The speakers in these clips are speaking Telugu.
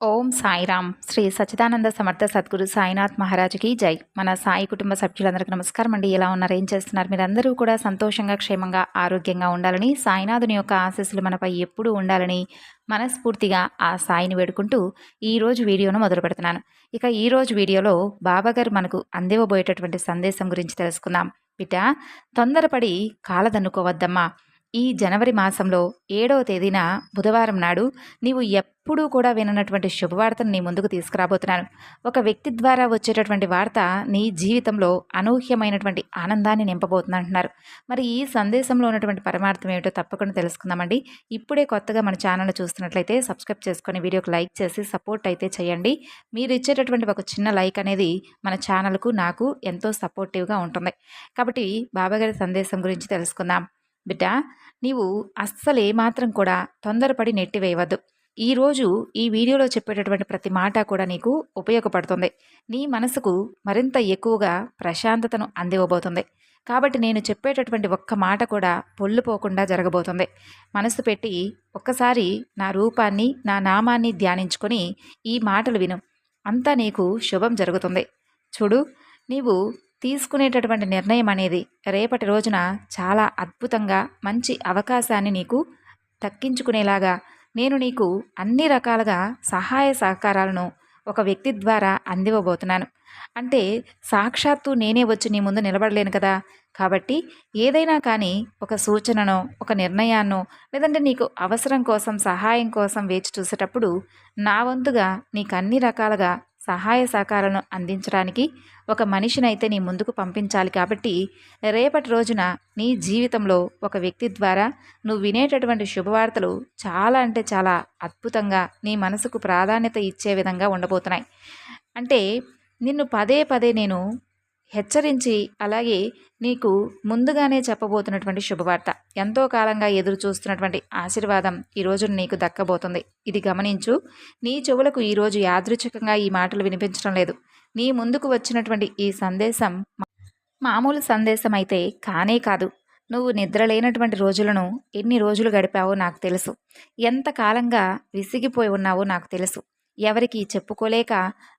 ఓం సాయిరామ్. శ్రీ సచిదానంద సమర్థ సద్గురు సాయినాథ్ మహారాజుకి జై. మన సాయి కుటుంబ సభ్యులందరికీ నమస్కారం అండి. ఎలా ఉన్నారు? ఏం చేస్తున్నారు? మీరందరూ కూడా సంతోషంగా క్షేమంగా ఆరోగ్యంగా ఉండాలని సాయినాథుని యొక్క ఆశీస్సులు మనపై ఎప్పుడూ ఉండాలని మనస్ఫూర్తిగా ఆ సాయిని వేడుకుంటూ ఈరోజు వీడియోను మొదలు పెడుతున్నాను. ఇక ఈరోజు వీడియోలో బాబాగారు మనకు అందివ్వబోయేటటువంటి సందేశం గురించి తెలుసుకుందాం. బిడ్డ తొందరపడి కాలదన్నుకోవద్దమ్మా. ఈ జనవరి మాసంలో ఏడవ తేదీన బుధవారం నాడు నీవు ఎప్పుడూ కూడా విననటువంటి శుభవార్తను నీ ముందుకు తీసుకురాబోతున్నాను. ఒక వ్యక్తి ద్వారా వచ్చేటటువంటి వార్త నీ జీవితంలో అనూహ్యమైనటువంటి ఆనందాన్ని నింపబోతుందంటున్నారు. మరి ఈ సందేశంలో ఉన్నటువంటి పరమార్థం ఏమిటో తప్పకుండా తెలుసుకుందామండి. ఇప్పుడే కొత్తగా మన ఛానల్ చూస్తున్నట్లయితే సబ్స్క్రైబ్ చేసుకొని వీడియోకి లైక్ చేసి సపోర్ట్ అయితే చేయండి. మీరు ఇచ్చేటటువంటి ఒక చిన్న లైక్ అనేది మన ఛానల్కు నాకు ఎంతో సపోర్టివ్గా ఉంటుంది. కాబట్టి బాబాగారి సందేశం గురించి తెలుసుకుందాం. బిడ్డ నీవు అస్సలు ఏమాత్రం కూడా తొందరపడి నెట్టివేయవద్దు ఈరోజు ఈ వీడియోలో చెప్పేటటువంటి ప్రతి మాట కూడా నీకు ఉపయోగపడుతుంది. నీ మనసుకు మరింత ఎక్కువగా ప్రశాంతతను అందివ్వబోతుంది. కాబట్టి నేను చెప్పేటటువంటి ఒక్క మాట కూడా పొల్లుపోకుండా జరగబోతుంది. మనసు పెట్టి ఒక్కసారి నా రూపాన్ని నా నామాన్ని ధ్యానించుకొని ఈ మాటలు విను. అంతా నీకు శుభం జరుగుతుంది. చూడు నీవు తీసుకునేటటువంటి నిర్ణయం అనేది రేపటి రోజున చాలా అద్భుతంగా మంచి అవకాశాన్ని నీకు దక్కించుకునేలాగా నేను నీకు అన్ని రకాలుగా సహాయ సహకారాలను ఒక వ్యక్తి ద్వారా అందివ్వబోతున్నాను. అంటే సాక్షాత్తు నేనే వచ్చి నీ ముందు నిలబడలేను కదా. కాబట్టి ఏదైనా కానీ ఒక సూచననో ఒక నిర్ణయాన్నో లేదంటే నీకు అవసరం కోసం సహాయం కోసం వేచి చూసేటప్పుడు నా వంతుగా నీకు అన్ని రకాలుగా సహాయ సహకారాలను అందించడానికి ఒక మనిషినైతే నీ ముందుకు పంపించాలి కాబట్టి రేపటి రోజున నీ జీవితంలో ఒక వ్యక్తి ద్వారా నువ్వు వినేటటువంటి శుభవార్తలు చాలా అంటే చాలా అద్భుతంగా నీ మనసుకు ప్రాధాన్యత ఇచ్చే విధంగా ఉండబోతున్నాయి. అంటే నిన్ను పదే పదే నేను హెచ్చరించి అలాగే నీకు ముందుగానే చెప్పబోతున్నటువంటి శుభవార్త ఎంతో కాలంగా ఎదురు చూస్తున్నటువంటి ఆశీర్వాదం ఈరోజు నీకు దక్కబోతుంది. ఇది గమనించు నీ చెవులకు ఈరోజు యాదృచ్ఛికంగా ఈ మాటలు వినిపించడం లేదు. నీ ముందుకు వచ్చినటువంటి ఈ సందేశం మామూలు సందేశం అయితే కానే కాదు. నువ్వు నిద్రలేనటువంటి రోజులను ఎన్ని రోజులు గడిపావో నాకు తెలుసు. ఎంత కాలంగా విసిగిపోయి ఉన్నావో నాకు తెలుసు. ఎవరికి చెప్పుకోలేక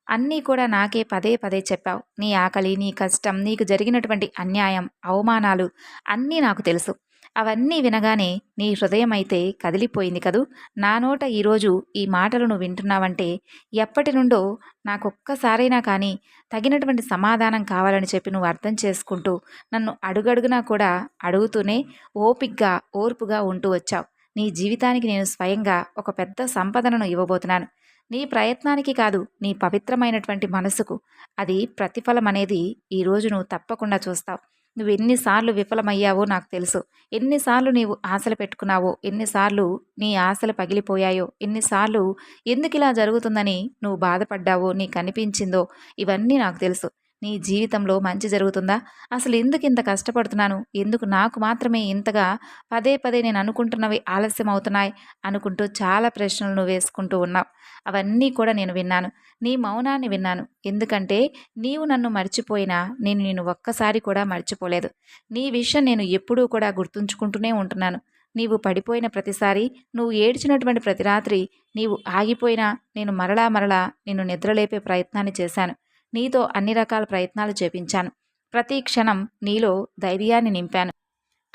అన్నీ కూడా నాకే పదే పదే చెప్పావు. నీ ఆకలి నీ కష్టం నీకు జరిగినటువంటి అన్యాయం అవమానాలు అన్నీ నాకు తెలుసు. అవన్నీ వినగానే నీ హృదయం అయితే కదిలిపోయింది కదూ? నా నోట ఈరోజు ఈ మాటలను వింటున్నావంటే ఎప్పటి నుండో నాకొక్కసారైనా కానీ తగినటువంటి సమాధానం కావాలని చెప్పి నువ్వు అర్థం చేసుకుంటూ నన్ను అడుగడుగునా కూడా అడుగుతూనే ఓపిగ్గా ఓర్పుగా ఉంటూ వచ్చావు. నీ జీవితానికి నేను స్వయంగా ఒక పెద్ద సంపదనను ఇవ్వబోతున్నాను. నీ ప్రయత్నానికి కాదు నీ పవిత్రమైనటువంటి మనసుకు. అది ప్రతిఫలం అనేది ఈరోజు నువ్వు తప్పకుండా చూస్తావు. నువ్వు ఎన్నిసార్లు విఫలమయ్యావో నాకు తెలుసు. ఎన్నిసార్లు నీవు ఆశలు పెట్టుకున్నావో ఎన్నిసార్లు నీ ఆశలు పగిలిపోయాయో ఎన్నిసార్లు ఎందుకు ఇలా జరుగుతుందని నువ్వు బాధపడ్డావో నీకు అనిపించిందో ఇవన్నీ నాకు తెలుసు. నీ జీవితంలో మంచి జరుగుతుందా? అసలు ఎందుకు ఇంత కష్టపడుతున్నాను? ఎందుకు నాకు మాత్రమే ఇంతగా పదే పదే నేను అనుకుంటున్నవి ఆలస్యం అవుతున్నాయి అనుకుంటూ చాలా ప్రశ్నలను వేసుకుంటూ ఉన్నావు. అవన్నీ కూడా నేను విన్నాను. నీ మౌనాన్ని విన్నాను. ఎందుకంటే నీవు నన్ను మర్చిపోయినా నేను నేను ఒక్కసారి కూడా మర్చిపోలేదు. నీ విషయం నేను ఎప్పుడూ కూడా గుర్తుంచుకుంటూనే ఉంటున్నాను. నీవు పడిపోయిన ప్రతిసారి నువ్వు ఏడ్చినటువంటి ప్రతి రాత్రి నీవు ఆగిపోయినా నేను మరలా మరలా నిన్ను నిద్రలేపే ప్రయత్నాన్ని చేశాను. నీతో అన్ని రకాల ప్రయత్నాలు చేపించాను. ప్రతి క్షణం నీలో ధైర్యాన్ని నింపాను.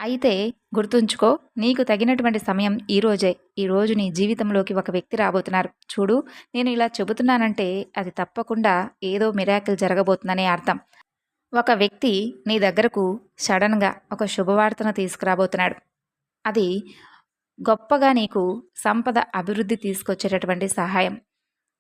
అయితే గుర్తుంచుకో నీకు తగినటువంటి సమయం ఈరోజే ఈరోజు నీ జీవితంలోకి ఒక వ్యక్తి రాబోతున్నారు. చూడు నేను ఇలా చెబుతున్నానంటే అది తప్పకుండా ఏదో మిరాకిల్ జరగబోతుందనే అర్థం. ఒక వ్యక్తి నీ దగ్గరకు సడన్గా ఒక శుభవార్తను తీసుకురాబోతున్నాడు. అది గొప్పగా నీకు సంపద అభివృద్ధి తీసుకొచ్చేటటువంటి సహాయం.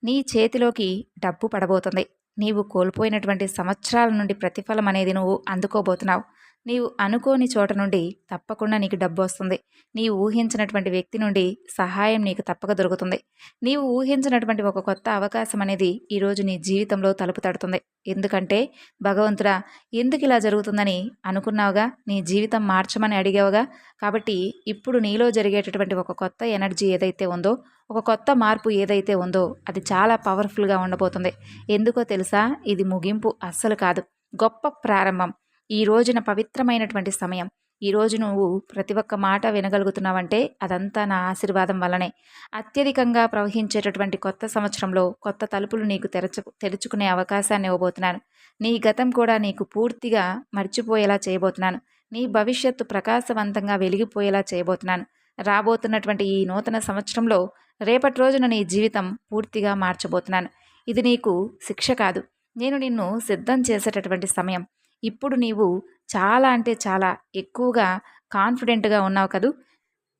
నీ చేతిలోకి డబ్బు పడబోతుంది. నీవు కోల్పోయినటువంటి సంవత్సరాల నుండి ప్రతిఫలం అనేది నువ్వు అందుకోబోతున్నావు. నీవు అనుకోని చోట నుండి తప్పకుండా నీకు డబ్బు వస్తుంది. నీవు ఊహించినటువంటి వ్యక్తి నుండి సహాయం నీకు తప్పక దొరుకుతుంది. నీవు ఊహించినటువంటి ఒక కొత్త అవకాశం అనేది ఈరోజు నీ జీవితంలో తలుపు తడుతుంది. ఎందుకంటే భగవంతుడా ఎందుకు ఇలా జరుగుతుందని అనుకున్నావుగా? నీ జీవితం మార్చమని అడిగావుగా? కాబట్టి ఇప్పుడు నీలో జరిగేటటువంటి ఒక కొత్త ఎనర్జీ ఏదైతే ఉందో ఒక కొత్త మార్పు ఏదైతే ఉందో అది చాలా పవర్ఫుల్గా ఉండబోతుంది. ఎందుకో తెలుసా? ఇది ముగింపు అస్సలు కాదు. గొప్ప ప్రారంభం. ఈ రోజున పవిత్రమైనటువంటి సమయం. ఈరోజు నువ్వు ప్రతి ఒక్క మాట వినగలుగుతున్నావంటే అదంతా నా ఆశీర్వాదం వల్లనే. అత్యధికంగా ప్రవహించేటటువంటి కొత్త సంవత్సరంలో కొత్త తలుపులు నీకు తెరచు తెరుచుకునే అవకాశాన్ని ఇవ్వబోతున్నాను. నీ గతం కూడా నీకు పూర్తిగా మర్చిపోయేలా చేయబోతున్నాను. నీ భవిష్యత్తు ప్రకాశవంతంగా వెలిగిపోయేలా చేయబోతున్నాను. రాబోతున్నటువంటి ఈ నూతన సంవత్సరంలో రేపటి రోజున నీ జీవితం పూర్తిగా మార్చబోతున్నాను. ఇది నీకు శిక్ష కాదు. నేను నిన్ను సిద్ధం చేసేటటువంటి సమయం. ఇప్పుడు నీవు చాలా అంటే చాలా ఎక్కువగా కాన్ఫిడెంట్గా ఉన్నావు కదూ.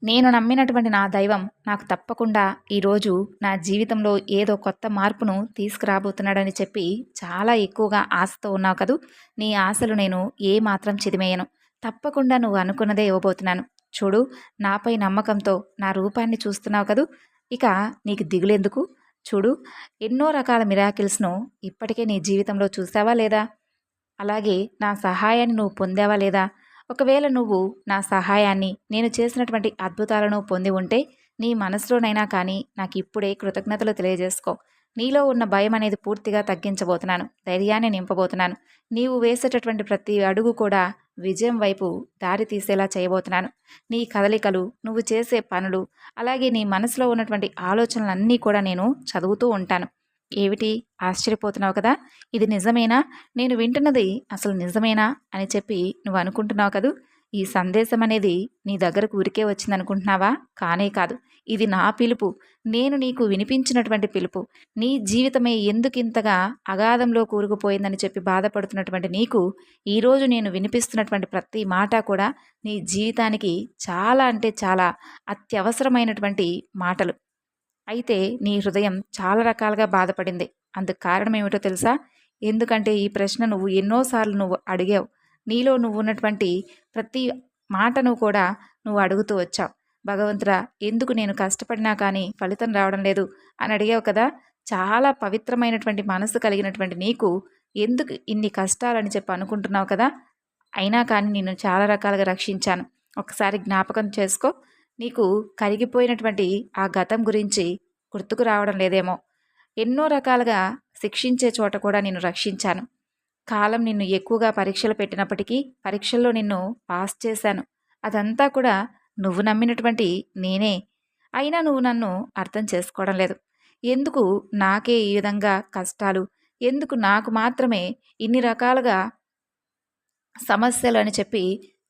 నేను నమ్మినటువంటి నా దైవం నాకు తప్పకుండా ఈరోజు నా జీవితంలో ఏదో కొత్త మార్పును తీసుకురాబోతున్నాడని చెప్పి చాలా ఎక్కువగా ఆశతో ఉన్నావు కదూ. నీ ఆశలు నేను ఏ మాత్రం చిదిమేయను. తప్పకుండా నువ్వు అనుకున్నదే ఇవ్వబోతున్నాను. చూడు నాపై నమ్మకంతో నా రూపాన్ని చూస్తున్నావు కదూ. ఇక నీకు దిగులెందుకు? చూడు ఎన్నో రకాల మిరాకిల్స్ను ఇప్పటికే నీ జీవితంలో చూసావా లేదా? అలాగే నా సహాయాన్ని నువ్వు పొందావా లేదా? ఒకవేళ నువ్వు నా సహాయాన్ని నేను చేసినటువంటి అద్భుతాలను పొంది ఉంటే నీ మనసులోనైనా కానీ నాకు ఇప్పుడే కృతజ్ఞతలు తెలియజేసుకో. నీలో ఉన్న భయం అనేది పూర్తిగా తగ్గించబోతున్నాను. ధైర్యాన్ని నింపబోతున్నాను. నీవు వేసేటటువంటి ప్రతి అడుగు కూడా విజయం వైపు దారి తీసేలా చేయబోతున్నాను. నీ కదలికలు నువ్వు చేసే పనులు అలాగే నీ మనసులో ఉన్నటువంటి ఆలోచనలన్నీ కూడా నేను చదువుతూ ఉంటాను. ఏమిటి? ఆశ్చర్యపోతున్నావు కదా? ఇది నిజమేనా? నేను వింటున్నది అసలు నిజమేనా? అని చెప్పి నువ్వు అనుకుంటున్నావు కదూ? ఈ సందేశం అనేది నీ దగ్గరకు ఊరికే వచ్చిందనుకుంటున్నావా? కానే కాదు. ఇది నా పిలుపు. నేను నీకు వినిపించినటువంటి పిలుపు. నీ జీవితమే ఎందుకింతగా అగాధంలో కూరుకుపోయిందని చెప్పి బాధపడుతున్నటువంటి నీకు ఈరోజు నేను వినిపిస్తున్నటువంటి ప్రతి మాట కూడా నీ జీవితానికి చాలా అంటే చాలా అత్యవసరమైనటువంటి మాటలు. అయితే నీ హృదయం చాలా రకాలుగా బాధపడింది. అందుకు కారణం ఏమిటో తెలుసా? ఎందుకంటే ఈ ప్రశ్న నువ్వు ఎన్నోసార్లు నువ్వు అడిగావు. నీలో నువ్వు ఉన్నటువంటి ప్రతి మాటను కూడా నువ్వు అడుగుతూ వచ్చావు. భగవంతుడా ఎందుకు నేను కష్టపడినా కానీ ఫలితం రావడం లేదు అని అడిగావు కదా? చాలా పవిత్రమైనటువంటి మనసు కలిగినటువంటి నీకు ఎందుకు ఇన్ని కష్టాలని చెప్పి అనుకుంటున్నావు కదా? అయినా కానీ నేను చాలా రకాలుగా రక్షించాను. ఒకసారి జ్ఞాపకం చేసుకో. నీకు కరిగిపోయినటువంటి ఆ గతం గురించి గుర్తుకు రావడం లేదేమో. ఎన్నో రకాలుగా శిక్షించే చోట కూడా నేను రక్షించాను. కాలం నిన్ను ఎక్కువగా పరీక్షలు పెట్టినప్పటికీ పరీక్షల్లో నిన్ను పాస్ చేశాను. అదంతా కూడా నువ్వు నమ్మినటువంటి నేనే. అయినా నువ్వు నన్ను అర్థం చేసుకోవడం లేదు. ఎందుకు నాకే ఈ విధంగా కష్టాలు? ఎందుకు నాకు మాత్రమే ఇన్ని రకాలుగా సమస్యలు అని చెప్పి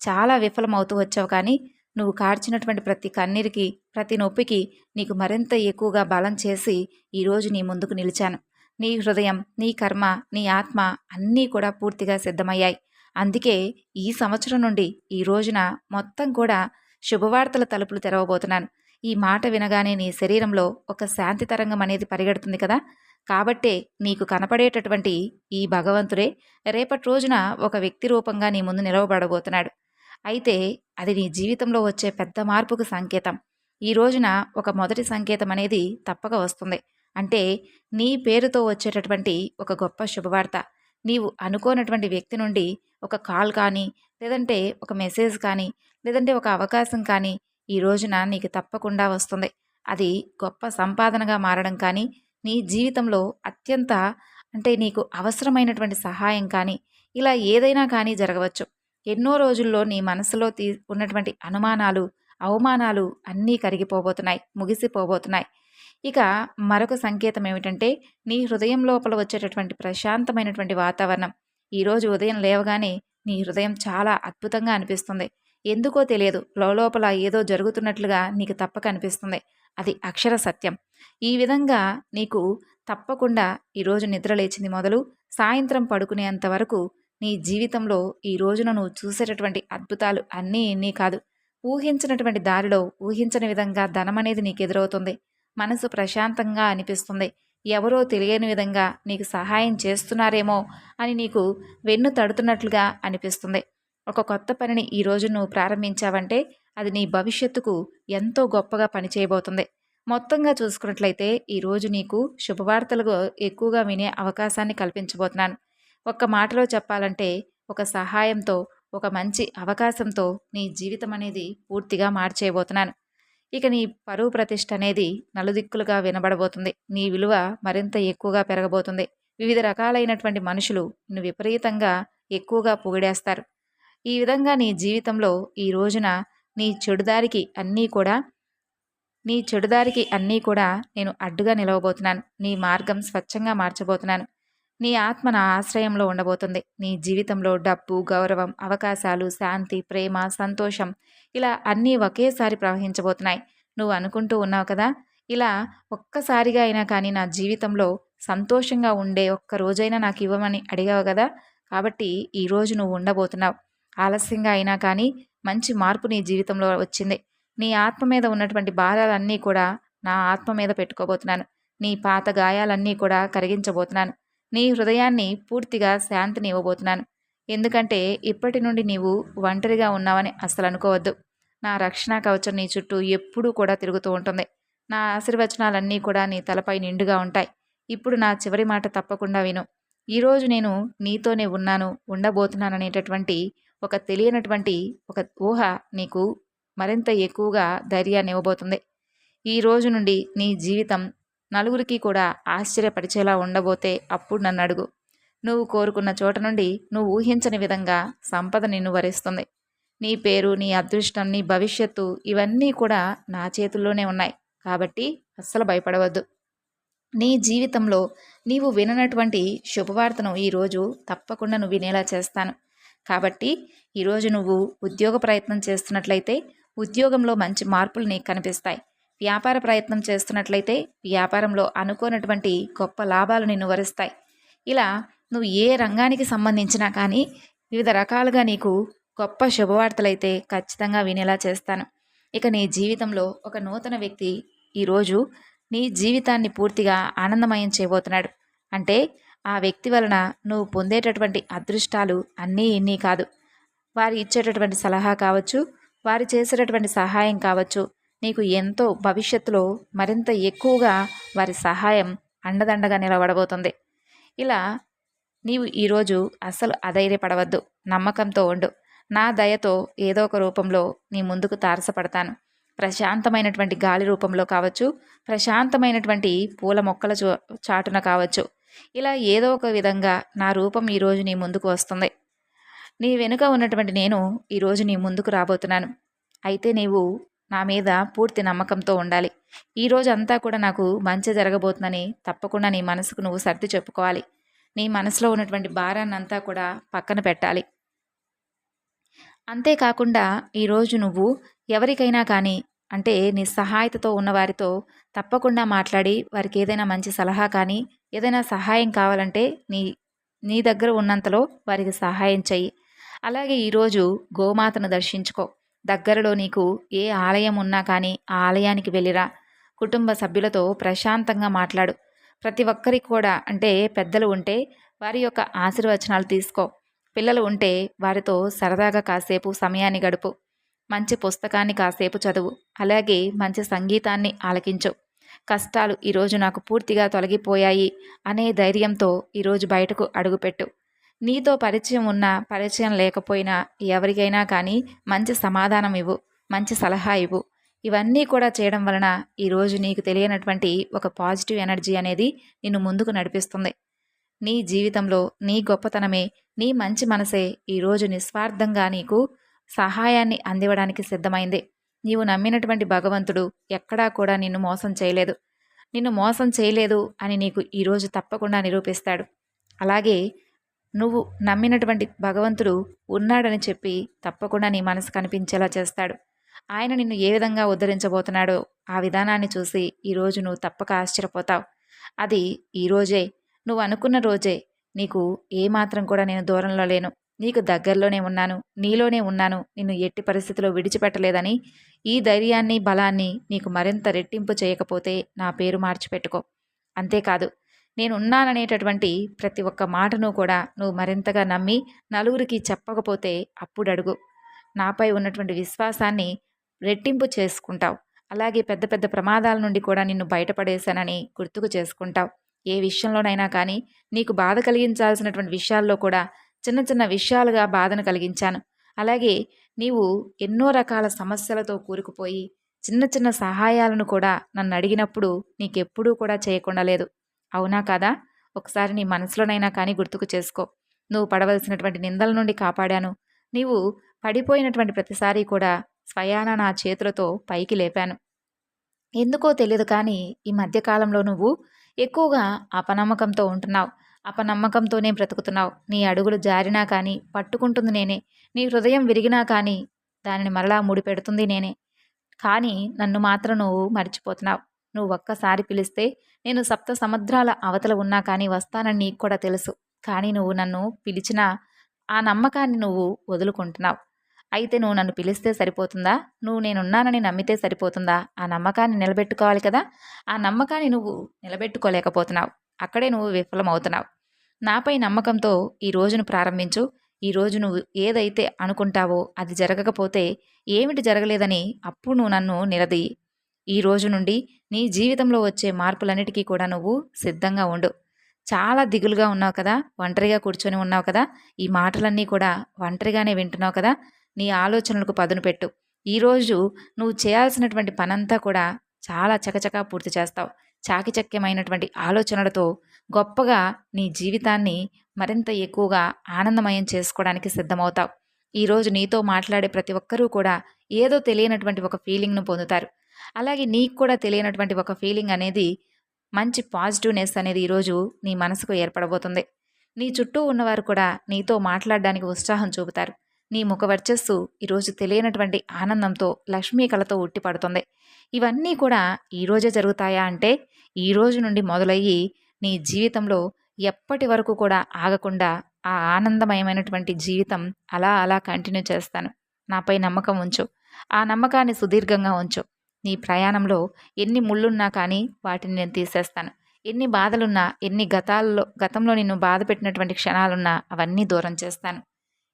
చాలా విఫలమవుతూ వచ్చావు కానీ నువ్వు కార్చినటువంటి ప్రతి కన్నీరికి ప్రతి నొప్పికి నీకు మరింత ఎక్కువగా బలం చేసి ఈరోజు నీ ముందుకు నిలిచాను. నీ హృదయం నీ కర్మ నీ ఆత్మ అన్నీ కూడా పూర్తిగా సిద్ధమయ్యాయి. అందుకే ఈ సంవత్సరం నుండి ఈ రోజున మొత్తం కూడా శుభవార్తల తలుపులు తెరవబోతున్నాను. ఈ మాట వినగానే నీ శరీరంలో ఒక శాంతి తరంగం అనేది పరిగెడుతుంది కదా? కాబట్టే నీకు కనపడేటటువంటి ఈ భగవంతుడే రేపటి రోజున ఒక వ్యక్తి రూపంగా నీ ముందు నిలవబడబోతున్నాడు. అయితే అది నీ జీవితంలో వచ్చే పెద్ద మార్పుకు సంకేతం. ఈ రోజున ఒక మొదటి సంకేతం అనేది తప్పక వస్తుంది. అంటే నీ పేరుతో వచ్చేటటువంటి ఒక గొప్ప శుభవార్త. నీవు అనుకోనటువంటి వ్యక్తి నుండి ఒక కాల్ కానీ లేదంటే ఒక మెసేజ్ కానీ లేదంటే ఒక అవకాశం కానీ ఈ రోజున నీకు తప్పకుండా వస్తుంది. అది గొప్ప సంపాదనగా మారడం కానీ నీ జీవితంలో అత్యంత అంటే నీకు అవసరమైనటువంటి సహాయం కానీ ఇలా ఏదైనా కానీ జరగవచ్చు. ఎన్నో రోజుల్లో నీ మనసులో తీ ఉన్నటువంటి అనుమానాలు అవమానాలు అన్నీ కరిగిపోబోతున్నాయి ముగిసిపోబోతున్నాయి. ఇక మరొక సంకేతం ఏమిటంటే నీ హృదయం లోపల వచ్చేటటువంటి ప్రశాంతమైనటువంటి వాతావరణం. ఈరోజు ఉదయం లేవగానే నీ హృదయం చాలా అద్భుతంగా అనిపిస్తుంది. ఎందుకో తెలియదు లోపల ఏదో జరుగుతున్నట్లుగా నీకు తప్పక అనిపిస్తుంది. అది అక్షర సత్యం. ఈ విధంగా నీకు తప్పకుండా ఈరోజు నిద్ర లేచింది మొదలు సాయంత్రం పడుకునేంత వరకు నీ జీవితంలో ఈ రోజున నువ్వు చూసేటటువంటి అద్భుతాలు అన్నీ ఇన్ని కాదు. ఊహించినటువంటి దారిలో ఊహించని విధంగా ధనం అనేది నీకు ఎదురవుతుంది. మనసు ప్రశాంతంగా అనిపిస్తుంది. ఎవరో తెలియని విధంగా నీకు సహాయం చేస్తున్నారేమో అని నీకు వెన్ను తడుతున్నట్లుగా అనిపిస్తుంది. ఒక కొత్త పనిని ఈరోజు నువ్వు ప్రారంభించావంటే అది నీ భవిష్యత్తుకు ఎంతో గొప్పగా పనిచేయబోతుంది. మొత్తంగా చూసుకున్నట్లయితే ఈరోజు నీకు శుభవార్తలు ఎక్కువగా వినే అవకాశాన్ని కల్పించబోతున్నాను. ఒక్క మాటలో చెప్పాలంటే ఒక సహాయంతో ఒక మంచి అవకాశంతో నీ జీవితం అనేది పూర్తిగా మార్చేయబోతున్నాను. ఇక నీ పరువు ప్రతిష్ట అనేది నలుదిక్కులుగా వినబడబోతుంది. నీ విలువ మరింత ఎక్కువగా పెరగబోతుంది. వివిధ రకాలైనటువంటి మనుషులు నిన్ను విపరీతంగా ఎక్కువగా పొగిడేస్తారు. ఈ విధంగా నీ జీవితంలో ఈ రోజున నీ చెడుదారికి అన్నీ కూడా నీ చెడుదారికి అన్నీ కూడా నేను అడ్డుగా నిలవబోతున్నాను. నీ మార్గం స్వచ్ఛంగా మార్చబోతున్నాను. నీ ఆత్మ నా ఆశ్రయంలో ఉండబోతుంది. నీ జీవితంలో డబ్బు గౌరవం అవకాశాలు శాంతి ప్రేమ సంతోషం ఇలా అన్నీ ఒకేసారి ప్రవహించబోతున్నాయి. నువ్వు అనుకుంటూ ఉన్నావు కదా? ఇలా ఒక్కసారిగా అయినా కానీ నా జీవితంలో సంతోషంగా ఉండే ఒక్క రోజైనా నాకు ఇవ్వమని అడిగావు కదా? కాబట్టి ఈరోజు నువ్వు ఉండబోతున్నావు. ఆలస్యంగా అయినా కానీ మంచి మార్పు నీ జీవితంలో వచ్చింది. నీ ఆత్మ మీద ఉన్నటువంటి భారాలన్నీ కూడా నా ఆత్మ మీద పెట్టుకోబోతున్నాను. నీ పాత గాయాలన్నీ కూడా కరిగించబోతున్నాను. నీ హృదయాన్ని పూర్తిగా శాంతిని ఇవ్వబోతున్నాను. ఎందుకంటే ఇప్పటి నుండి నీవు ఒంటరిగా ఉన్నావని అస్సలు అనుకోవద్దు. నా రక్షణ కవచం నీ చుట్టూ ఎప్పుడూ కూడా తిరుగుతూ ఉంటుంది. నా ఆశీర్వచనాలన్నీ కూడా నీ తలపై నిండుగా ఉంటాయి. ఇప్పుడు నా చివరి మాట తప్పకుండా విను. ఈరోజు నేను నీతోనే ఉన్నాను ఉండబోతున్నాను అనేటటువంటి ఒక తెలియనటువంటి ఒక ఊహ నీకు మరింత ఎక్కువగా ధైర్యాన్ని ఇవ్వబోతుంది. ఈ రోజు నుండి నీ జీవితం నలుగురికి కూడా ఆశ్చర్యపరిచేలా ఉండబోతే అప్పుడు నన్ను అడుగు. నువ్వు కోరుకున్న చోట నుండి నువ్వు ఊహించని విధంగా సంపద నిన్ను వరిస్తుంది. నీ పేరు నీ అదృష్టం నీ భవిష్యత్తు ఇవన్నీ కూడా నా చేతుల్లోనే ఉన్నాయి. కాబట్టి అస్సలు భయపడవద్దు. నీ జీవితంలో నీవు విననటువంటి శుభవార్తను ఈరోజు తప్పకుండా నువ్వు వినేలా చేస్తాను. కాబట్టి ఈరోజు నువ్వు ఉద్యోగ ప్రయత్నం చేస్తున్నట్లయితే ఉద్యోగంలో మంచి మార్పులు నీకు కనిపిస్తాయి. వ్యాపార ప్రయత్నం చేస్తున్నట్లయితే వ్యాపారంలో అనుకోనటువంటి గొప్ప లాభాలు నిన్ను వరిస్తాయి. ఇలా నువ్వు ఏ రంగానికి సంబంధించినా కానీ వివిధ రకాలుగా నీకు గొప్ప శుభవార్తలైతే ఖచ్చితంగా వినేలా చేస్తాను. ఇక నీ జీవితంలో ఒక నూతన వ్యక్తి ఈరోజు నీ జీవితాన్ని పూర్తిగా ఆనందమయం చేయబోతున్నాడు. అంటే ఆ వ్యక్తి వలన నువ్వు పొందేటటువంటి అదృష్టాలు అన్నీ ఇన్నీ కాదు. వారు ఇచ్చేటటువంటి సలహా కావచ్చు వారు చేసేటటువంటి సహాయం కావచ్చు నీకు ఎంతో భవిష్యత్తులో మరింత ఎక్కువగా వారి సహాయం అండదండగా నిలబడబోతుంది. ఇలా నీవు ఈరోజు అసలు అధైర్యపడవద్దు. నమ్మకంతో ఉండు. నా దయతో ఏదో ఒక రూపంలో నీ ముందుకు తారసపడతాను. ప్రశాంతమైనటువంటి గాలి రూపంలో కావచ్చు ప్రశాంతమైనటువంటి పూల మొక్కల చాటున కావచ్చు. ఇలా ఏదో ఒక విధంగా నా రూపం ఈరోజు నీ ముందుకు వస్తుంది. నీ వెనుక ఉన్నటువంటి నేను ఈరోజు నీ ముందుకు రాబోతున్నాను. అయితే నీవు నా మీద పూర్తి నమ్మకంతో ఉండాలి. ఈరోజు అంతా కూడా నాకు మంచి జరగబోతుందని తప్పకుండా నీ మనసుకు నువ్వు సర్ది చెప్పుకోవాలి. నీ మనసులో ఉన్నటువంటి భారాన్ని అంతా కూడా పక్కన పెట్టాలి. అంతేకాకుండా ఈరోజు నువ్వు ఎవరికైనా కానీ అంటే నీ సహాయతతో ఉన్నవారితో తప్పకుండా మాట్లాడి వారికి ఏదైనా మంచి సలహా కానీ ఏదైనా సహాయం కావాలంటే నీ నీ దగ్గర ఉన్నంతలో వారికి సహాయం చెయ్యి. అలాగే ఈరోజు గోమాతను దర్శించుకో. దగ్గరలో నీకు ఏ ఆలయం ఉన్నా కానీ ఆ ఆలయానికి వెళ్ళిరా. కుటుంబ సభ్యులతో ప్రశాంతంగా మాట్లాడు. ప్రతి ఒక్కరికి కూడా అంటే పెద్దలు ఉంటే వారి యొక్క ఆశీర్వచనాలు తీసుకో. పిల్లలు ఉంటే వారితో సరదాగా కాసేపు సమయాన్ని గడుపు. మంచి పుస్తకాన్ని కాసేపు చదువు. అలాగే మంచి సంగీతాన్ని ఆలకించు. కష్టాలు ఈరోజు నాకు పూర్తిగా తొలగిపోయాయి అనే ధైర్యంతో ఈరోజు బయటకు అడుగుపెట్టు. నీతో పరిచయం ఉన్నా పరిచయం లేకపోయినా ఎవరికైనా కానీ మంచి సమాధానం ఇవ్వు మంచి సలహా ఇవ్వు. ఇవన్నీ కూడా చేయడం వలన ఈరోజు నీకు తెలియనటువంటి ఒక పాజిటివ్ ఎనర్జీ అనేది నిన్ను ముందుకు నడిపిస్తుంది. నీ జీవితంలో నీ గొప్పతనమే నీ మంచి మనసే ఈరోజు నిస్వార్థంగా నీకు సహాయాన్ని అందివ్వడానికి సిద్ధమైంది. నీవు నమ్మినటువంటి భగవంతుడు ఎక్కడా కూడా నిన్ను మోసం చేయలేదు. నిన్ను మోసం చేయలేదు అని నీకు ఈరోజు తప్పకుండా నిరూపిస్తాడు. అలాగే నువ్వు నమ్మినటువంటి భగవంతుడు ఉన్నాడని చెప్పి తప్పకుండా నీ మనసు కనిపించేలా చేస్తాడు. ఆయన నిన్ను ఏ విధంగా ఉద్ధరించబోతున్నాడో ఆ విధానాన్ని చూసి ఈరోజు నువ్వు తప్పక ఆశ్చర్యపోతావు. అది ఈరోజే నువ్వు అనుకున్న రోజే. నీకు ఏమాత్రం కూడా నేను దూరంలో లేను. నీకు దగ్గరలోనే ఉన్నాను. నీలోనే ఉన్నాను. నిన్ను ఎట్టి పరిస్థితిలో విడిచిపెట్టలేదని ఈ ధైర్యాన్ని బలాన్ని నీకు మరింత రెట్టింపు చేయకపోతే నా పేరు మార్చిపెట్టుకో. అంతేకాదు నేనున్నాననేటటువంటి ప్రతి ఒక్క మాటను కూడా నువ్వు మరింతగా నమ్మి నలుగురికి చెప్పకపోతే అప్పుడు అడుగు నాపై ఉన్నటువంటి విశ్వాసాన్ని రెట్టింపు చేసుకుంటావు. అలాగే పెద్ద పెద్ద ప్రమాదాల నుండి కూడా నిన్ను బయటపడేశానని గుర్తుకు చేసుకుంటావు. ఏ విషయంలోనైనా కానీ నీకు బాధ కలిగించాల్సినటువంటి విషయాల్లో కూడా చిన్న చిన్న విషయాలుగా బాధను కలిగించాను. అలాగే నీవు ఎన్నో రకాల సమస్యలతో కూరుకుపోయి చిన్న చిన్న సహాయాలను కూడా నన్ను అడిగినప్పుడు నీకెప్పుడూ కూడా చేయకుండా లేదు. అవునా కాదా? ఒకసారి నీ మనసులోనైనా కానీ గుర్తుకు చేసుకో. నువ్వు పడవలసినటువంటి నిందల నుండి కాపాడాను. నీవు పడిపోయినటువంటి ప్రతిసారి కూడా స్వయాన నా చేతులతో పైకి లేపాను. ఎందుకో తెలియదు కానీ ఈ మధ్యకాలంలో నువ్వు ఎక్కువగా అపనమ్మకంతో ఉంటున్నావు. అపనమ్మకంతోనే బ్రతుకుతున్నావు. నీ అడుగులు జారినా కానీ పట్టుకుంటుంది నేనే. నీ హృదయం విరిగినా కానీ దానిని మరలా ముడిపెడుతుంది నేనే. కానీ నన్ను మాత్రం నువ్వు మర్చిపోతున్నావు. నువ్వు ఒక్కసారి పిలిస్తే నేను సప్త సముద్రాల అవతల ఉన్నా కానీ వస్తానని నీకు కూడా తెలుసు. కానీ నువ్వు నన్ను పిలిచినా ఆ నమ్మకాన్ని నువ్వు వదులుకుంటున్నావు. అయితే నువ్వు నన్ను పిలిస్తే సరిపోతుందా? నువ్వు నేనున్నానని నమ్మితే సరిపోతుందా? ఆ నమ్మకాన్ని నిలబెట్టుకోవాలి కదా? ఆ నమ్మకాన్ని నువ్వు నిలబెట్టుకోలేకపోతున్నావు. అక్కడే నువ్వు విఫలమవుతున్నావు. నాపై నమ్మకంతో ఈ రోజును ప్రారంభించు. ఈ రోజు నువ్వు ఏదైతే అనుకుంటావో అది జరగకపోతే ఏమిటి జరగలేదని అప్పుడు నువ్వు నన్ను నిలదీయి ఈ రోజు నుండి నీ జీవితంలో వచ్చే మార్పులన్నిటికీ కూడా నువ్వు సిద్ధంగా ఉండు. చాలా దిగులుగా ఉన్నావు కదా? ఒంటరిగా కూర్చొని ఉన్నావు కదా? ఈ మాటలన్నీ కూడా ఒంటరిగానే వింటున్నావు కదా? నీ ఆలోచనలకు పదును పెట్టు. ఈరోజు నువ్వు చేయాల్సినటువంటి పనంతా కూడా చాలా చకచకా పూర్తి చేస్తావు. చాకిచక్యమైనటువంటి ఆలోచనలతో గొప్పగా నీ జీవితాన్ని మరింత ఎక్కువగా ఆనందమయం చేసుకోవడానికి సిద్ధమవుతావు. ఈరోజు నీతో మాట్లాడే ప్రతి ఒక్కరూ కూడా ఏదో తెలియనటువంటి ఒక ఫీలింగ్ను పొందుతారు. అలాగే నీకు కూడా తెలియనటువంటి ఒక ఫీలింగ్ అనేది మంచి పాజిటివ్నెస్ అనేది ఈరోజు నీ మనసుకు ఏర్పడబోతుంది. నీ చుట్టూ ఉన్నవారు కూడా నీతో మాట్లాడడానికి ఉత్సాహం చూపుతారు. నీ ముఖ వర్చస్సు ఈరోజు తెలియనటువంటి ఆనందంతో లక్ష్మీ కళతో ఉట్టిపడుతుంది ఇవన్నీ కూడా ఈరోజే జరుగుతాయా అంటే ఈ రోజు నుండి మొదలయ్యి నీ జీవితంలో ఎప్పటి వరకు కూడా ఆగకుండా ఆ ఆనందమయమైనటువంటి జీవితం అలా అలా కంటిన్యూ చేస్తాను. నాపై నమ్మకం ఉంచు. ఆ నమ్మకాన్ని సుదీర్ఘంగా ఉంచు. నీ ప్రయాణంలో ఎన్ని ముళ్ళున్నా కానీ వాటిని నేను తీసేస్తాను. ఎన్ని బాధలున్నా ఎన్ని గతాల్లో గతంలో నిన్ను బాధ పెట్టినటువంటి క్షణాలున్నా అవన్నీ దూరం చేస్తాను.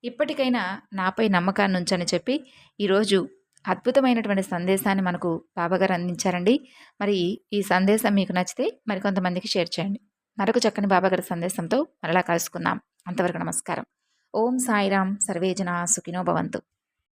ఇప్పటికైనా నాపై నమ్మకాన్ని ఉంచని చెప్పి ఈరోజు అద్భుతమైనటువంటి సందేశాన్ని మనకు బాబాగారు అందించారండి. మరి ఈ సందేశం మీకు నచ్చితే మరికొంతమందికి షేర్ చేయండి. మరొక చక్కని బాబాగారి సందేశంతో మరలా కలుసుకుందాం. అంతవరకు నమస్కారం. ఓం సాయిరాం. సర్వేజన సుఖినో భవంతు.